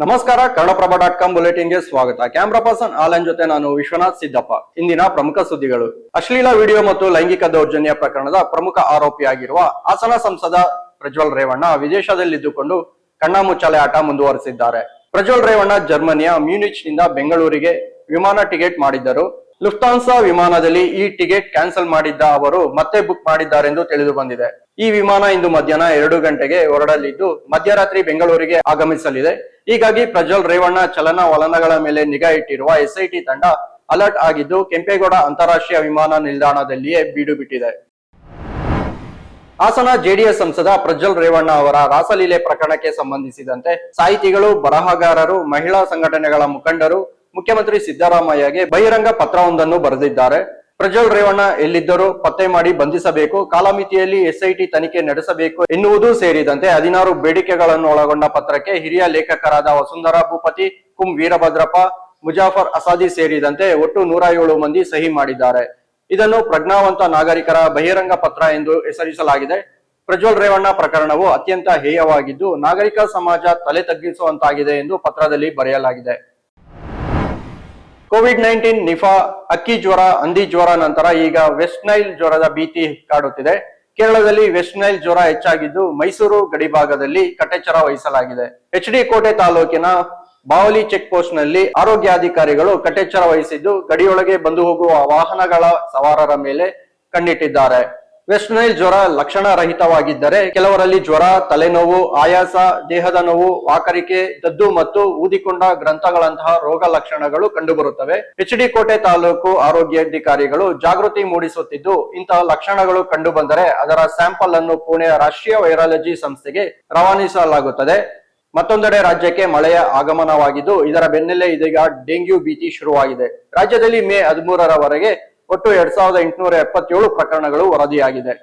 ನಮಸ್ಕಾರ, Kannadaprabha dot com ಬುಲೆಟಿನ್ಗೆ ಸ್ವಾಗತ. Camera person Alan ಜೊತೆ ನಾನು ವಿಶ್ವನಾಥ್ ಸಿದ್ದಪ್ಪ. ಇಂದಿನ ಪ್ರಮುಖ ಸುದ್ದಿಗಳು. ಅಶ್ಲೀಲ ವಿಡಿಯೋ ಮತ್ತು ಲೈಂಗಿಕ ದೌರ್ಜನ್ಯ ಪ್ರಕರಣದ ಪ್ರಮುಖ ಆರೋಪಿಯಾಗಿರುವ ಹಾಸನ ಸಂಸದ ಪ್ರಜ್ವಲ್ ರೇವಣ್ಣ ವಿದೇಶದಲ್ಲಿದ್ದುಕೊಂಡು ಕಣ್ಣಾಮುಚ್ಚಾಲೆ ಆಟ ಮುಂದುವರೆಸಿದ್ದಾರೆ. ಪ್ರಜ್ವಲ್ ರೇವಣ್ಣ ಜರ್ಮನಿಯ ಮ್ಯೂನಿಚ್ನಿಂದ ಬೆಂಗಳೂರಿಗೆ ವಿಮಾನ ಟಿಕೆಟ್ ಮಾಡಿದ್ದರು. ಲುಫ್ತಾನ್ಸಾ ವಿಮಾನದಲ್ಲಿ ಈ ಟಿಕೆಟ್ ಕ್ಯಾನ್ಸಲ್ ಮಾಡಿದ್ದ ಅವರು ಮತ್ತೆ ಬುಕ್ ಮಾಡಿದ್ದಾರೆಂದು ತಿಳಿದು ಬಂದಿದೆ. ಈ ವಿಮಾನ ಇಂದು ಮಧ್ಯಾಹ್ನ ಎರಡು ಗಂಟೆಗೆ ಹೊರಡಲಿದ್ದು, ಮಧ್ಯರಾತ್ರಿ ಬೆಂಗಳೂರಿಗೆ ಆಗಮಿಸಲಿದೆ. ಹೀಗಾಗಿ ಪ್ರಜ್ವಲ್ ರೇವಣ್ಣ ಚಲನವಲನಗಳ ಮೇಲೆ ನಿಗಾ ಇಟ್ಟಿರುವ ಎಸ್ಐಟಿ ತಂಡ ಅಲರ್ಟ್ ಆಗಿದ್ದು, ಕೆಂಪೇಗೌಡ ಅಂತಾರಾಷ್ಟ್ರೀಯ ವಿಮಾನ ನಿಲ್ದಾಣದಲ್ಲಿಯೇ ಬೀಡು ಬಿಟ್ಟಿದೆ ಹಾಸನ ಜೆಡಿಎಸ್ ಸಂಸದ ಪ್ರಜ್ವಲ್ ರೇವಣ್ಣ ಅವರ ರಾಸಲೀಲೆ ಪ್ರಕರಣಕ್ಕೆ ಸಂಬಂಧಿಸಿದಂತೆ ಸಾಹಿತಿಗಳು, ಬರಹಗಾರರು, ಮಹಿಳಾ ಸಂಘಟನೆಗಳ ಮುಖಂಡರು ಮುಖ್ಯಮಂತ್ರಿ ಸಿದ್ದರಾಮಯ್ಯಗೆ ಬಹಿರಂಗ ಪತ್ರವೊಂದನ್ನು ಬರೆದಿದ್ದಾರೆ. ಪ್ರಜ್ವಲ್ ರೇವಣ್ಣ ಎಲ್ಲಿದ್ದರೂ ಪತ್ತೆ ಮಾಡಿ ಬಂಧಿಸಬೇಕು, ಕಾಲಮಿತಿಯಲ್ಲಿ ಎಸ್ಐಟಿ ತನಿಖೆ ನಡೆಸಬೇಕು ಎನ್ನುವುದು ಸೇರಿದಂತೆ ಹದಿನಾರು ಬೇಡಿಕೆಗಳನ್ನು ಒಳಗೊಂಡ ಪತ್ರಕ್ಕೆ ಹಿರಿಯ ಲೇಖಕರಾದ ವಸುಂಧರಾ ಭೂಪತಿ, ಕುಂ ವೀರಭದ್ರಪ್ಪ, ಮುಜಾಫರ್ ಅಸಾದಿ ಸೇರಿದಂತೆ ಒಟ್ಟು ನೂರ ಏಳು ಮಂದಿ ಸಹಿ ಮಾಡಿದ್ದಾರೆ. ಇದನ್ನು ಪ್ರಜ್ಞಾವಂತ ನಾಗರಿಕರ ಬಹಿರಂಗ ಪತ್ರ ಎಂದು ಹೆಸರಿಸಲಾಗಿದೆ. ಪ್ರಜ್ವಲ್ ರೇವಣ್ಣ ಪ್ರಕರಣವು ಅತ್ಯಂತ ಹೇಯವಾಗಿದ್ದು, ನಾಗರಿಕ ಸಮಾಜ ತಲೆ ತಗ್ಗಿಸುವಂತಾಗಿದೆ ಎಂದು ಪತ್ರದಲ್ಲಿ ಬರೆಯಲಾಗಿದೆ. ಕೋವಿಡ್ ನೈನ್ಟೀನ್ ನಿಫಾ, ಅಕ್ಕಿ ಜ್ವರ, ಹಂದಿ ಜ್ವರ ನಂತರ ಈಗ ವೆಸ್ಟ್ ನೈಲ್ ಜ್ವರದ ಭೀತಿ ಕಾಡುತ್ತಿದೆ. ಕೇರಳದಲ್ಲಿ ವೆಸ್ಟ್ ನೈಲ್ ಜ್ವರ ಹೆಚ್ಚಾಗಿದ್ದು ಮೈಸೂರು ಗಡಿಭಾಗದಲ್ಲಿ ಕಟ್ಟೆಚ್ಚರ ವಹಿಸಲಾಗಿದೆ. ಎಚ್ ಡಿ ಕೋಟೆ ತಾಲೂಕಿನ ಬಾವಲಿ ಚೆಕ್ ಪೋಸ್ಟ್ನಲ್ಲಿ ಆರೋಗ್ಯಾಧಿಕಾರಿಗಳು ಕಟ್ಟೆಚ್ಚರ ವಹಿಸಿದ್ದು ಗಡಿಯೊಳಗೆ ಬಂದು ಹೋಗುವ ವಾಹನಗಳ ಸವಾರರ ಮೇಲೆ ಕಣ್ಣಿಟ್ಟಿದ್ದಾರೆ. ವೆಸ್ಟ್ ನೈಲ್ ಜ್ವರ ಲಕ್ಷಣ ರಹಿತವಾಗಿದ್ದರೆ ಕೆಲವರಲ್ಲಿ ಜ್ವರ, ತಲೆನೋವು, ಆಯಾಸ, ದೇಹದ ನೋವು, ವಾಕರಿಕೆ, ದದ್ದು ಮತ್ತು ಊದಿಕೊಂಡ ಗ್ರಂಥಗಳಂತಹ ರೋಗ ಲಕ್ಷಣಗಳು ಕಂಡುಬರುತ್ತವೆ. ಎಚ್ ಡಿ ಕೋಟೆ ತಾಲೂಕು ಆರೋಗ್ಯಾಧಿಕಾರಿಗಳು ಜಾಗೃತಿ ಮೂಡಿಸುತ್ತಿದ್ದು, ಇಂತಹ ಲಕ್ಷಣಗಳು ಕಂಡುಬಂದರೆ ಅದರ ಸ್ಯಾಂಪಲ್ ಅನ್ನು ಪುಣೆಯ ರಾಷ್ಟ್ರೀಯ ವೈರಾಲಜಿ ಸಂಸ್ಥೆಗೆ ರವಾನಿಸಲಾಗುತ್ತದೆ. ಮತ್ತೊಂದೆಡೆ ರಾಜ್ಯಕ್ಕೆ ಮಳೆಯ ಆಗಮನವಾಗಿದ್ದು, ಇದರ ಬೆನ್ನಲ್ಲೇ ಇದೀಗ ಡೆಂಗ್ಯೂ ಭೀತಿ ಶುರುವಾಗಿದೆ. ರಾಜ್ಯದಲ್ಲಿ ಮೇ ಹದಿಮೂರರವರೆಗೆ ಒಟ್ಟು ಎರಡ್ ಸಾವಿರದ ಎಂಟುನೂರ ಎಪ್ಪತ್ತೇಳು ಪ್ರಕರಣಗಳು ವರದಿಯಾಗಿದೆ.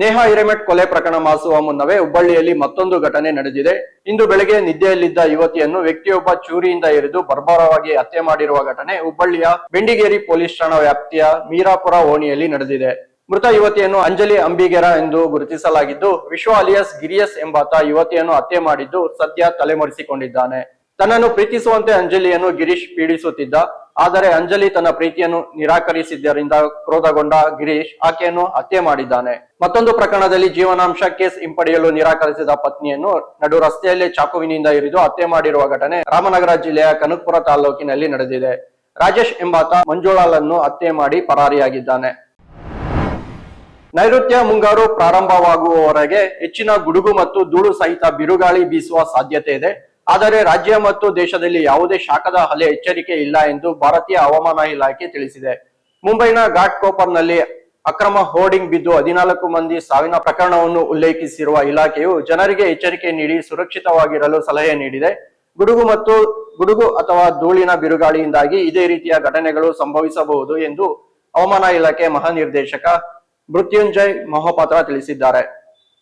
ನೇಹಾ ಹಿರೇಮಠ್ ಕೊಲೆ ಪ್ರಕರಣ ಮಾಸುವ ಮುನ್ನವೇ ಹುಬ್ಬಳ್ಳಿಯಲ್ಲಿ ಮತ್ತೊಂದು ಘಟನೆ ನಡೆದಿದೆ. ಇಂದು ಬೆಳಗ್ಗೆ ನಿದ್ದೆಯಲ್ಲಿದ್ದ ಯುವತಿಯನ್ನು ವ್ಯಕ್ತಿಯೊಬ್ಬ ಚೂರಿಯಿಂದ ಎರಿದು ಬರ್ಬರವಾಗಿ ಹತ್ಯೆ ಮಾಡಿರುವ ಘಟನೆ ಹುಬ್ಬಳ್ಳಿಯ ಬೆಂಡಿಗೇರಿ ಪೊಲೀಸ್ ಠಾಣಾ ವ್ಯಾಪ್ತಿಯ ಮೀರಾಪುರ ಓಣಿಯಲ್ಲಿ ನಡೆದಿದೆ. ಮೃತ ಯುವತಿಯನ್ನು ಅಂಜಲಿ ಅಂಬಿಗೆರ ಎಂದು ಗುರುತಿಸಲಾಗಿದ್ದು, ವಿಶ್ವ ಅಲಿಯಸ್ ಗಿರಿಯಸ್ ಎಂಬಾತ ಯುವತಿಯನ್ನು ಹತ್ಯೆ ಮಾಡಿದ್ದು ಸದ್ಯ ತಲೆಮರೆಸಿಕೊಂಡಿದ್ದಾನೆ. ತನ್ನನ್ನು ಪ್ರೀತಿಸುವಂತೆ ಅಂಜಲಿಯನ್ನು ಗಿರೀಶ್ ಪೀಡಿಸುತ್ತಿದ್ದ. ಆದರೆ ಅಂಜಲಿ ತನ್ನ ಪ್ರೀತಿಯನ್ನು ನಿರಾಕರಿಸಿದ್ದರಿಂದ ಕ್ರೋಧಗೊಂಡ ಗಿರೀಶ್ ಆಕೆಯನ್ನು ಹತ್ಯೆ ಮಾಡಿದ್ದಾನೆ. ಮತ್ತೊಂದು ಪ್ರಕರಣದಲ್ಲಿ ಜೀವನಾಂಶ ಕೇಸ್ ಹಿಂಪಡೆಯಲು ನಿರಾಕರಿಸಿದ ಪತ್ನಿಯನ್ನು ನಡು ರಸ್ತೆಯಲ್ಲೇ ಚಾಕುವಿನಿಂದ ಇರಿದು ಹತ್ಯೆ ಮಾಡಿರುವ ಘಟನೆ ರಾಮನಗರ ಜಿಲ್ಲೆಯ ಕನಕಪುರ ತಾಲೂಕಿನಲ್ಲಿ ನಡೆದಿದೆ. ರಾಜೇಶ್ ಎಂಬಾತ ಮಂಜುಳಾಲನ್ನು ಹತ್ಯೆ ಮಾಡಿ ಪರಾರಿಯಾಗಿದ್ದಾನೆ. ನೈಋತ್ಯ ಮುಂಗಾರು ಪ್ರಾರಂಭವಾಗುವವರೆಗೆ ಹೆಚ್ಚಿನ ಗುಡುಗು ಮತ್ತು ಧೂಳು ಸಹಿತ ಬಿರುಗಾಳಿ ಬೀಸುವ ಸಾಧ್ಯತೆ ಇದೆ. ಆದರೆ ರಾಜ್ಯ ಮತ್ತು ದೇಶದಲ್ಲಿ ಯಾವುದೇ ಶಾಖದ ಅಲೆ ಎಚ್ಚರಿಕೆ ಇಲ್ಲ ಎಂದು ಭಾರತೀಯ ಹವಾಮಾನ ಇಲಾಖೆ ತಿಳಿಸಿದೆ. ಮುಂಬೈನ ಘಾಟ್ ಕೋಪರ್ನಲ್ಲಿ ಅಕ್ರಮ ಹೋರ್ಡಿಂಗ್ ಬಿದ್ದು ಹದಿನಾಲ್ಕು ಮಂದಿ ಸಾವಿನ ಪ್ರಕರಣವನ್ನು ಉಲ್ಲೇಖಿಸಿರುವ ಇಲಾಖೆಯು ಜನರಿಗೆ ಎಚ್ಚರಿಕೆ ನೀಡಿ ಸುರಕ್ಷಿತವಾಗಿರಲು ಸಲಹೆ ನೀಡಿದೆ. ಗುಡುಗು ಮತ್ತು ಗುಡುಗು ಅಥವಾ ಧೂಳಿನ ಬಿರುಗಾಳಿಯಿಂದಾಗಿ ಇದೇ ರೀತಿಯ ಘಟನೆಗಳು ಸಂಭವಿಸಬಹುದು ಎಂದು ಹವಾಮಾನ ಇಲಾಖೆ ಮಹಾನಿರ್ದೇಶಕ ಮೃತ್ಯುಂಜಯ್ ಮಹೋಪಾತ್ರ ತಿಳಿಸಿದ್ದಾರೆ.